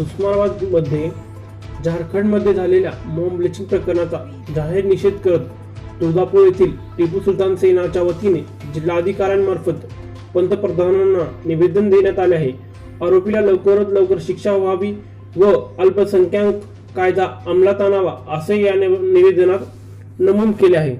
उस्मानाबादमध्ये झारखंडमध्ये झालेल्या मॉम ब्लिचिंग प्रकरणाचा जाहीर निषेध करत तुळजापूर येथील टिपू सुलतान सेनाच्या वतीने जिल्हाधिकाऱ्यांमार्फत पंतप्रधानांना निवेदन देण्यात आले आहे. आरोपीला लवकरात लवकर शिक्षा व्हावी व अल्पसंख्याक कायदा अंमलात आणावा असे या निवेदनात नमूद केले आहे.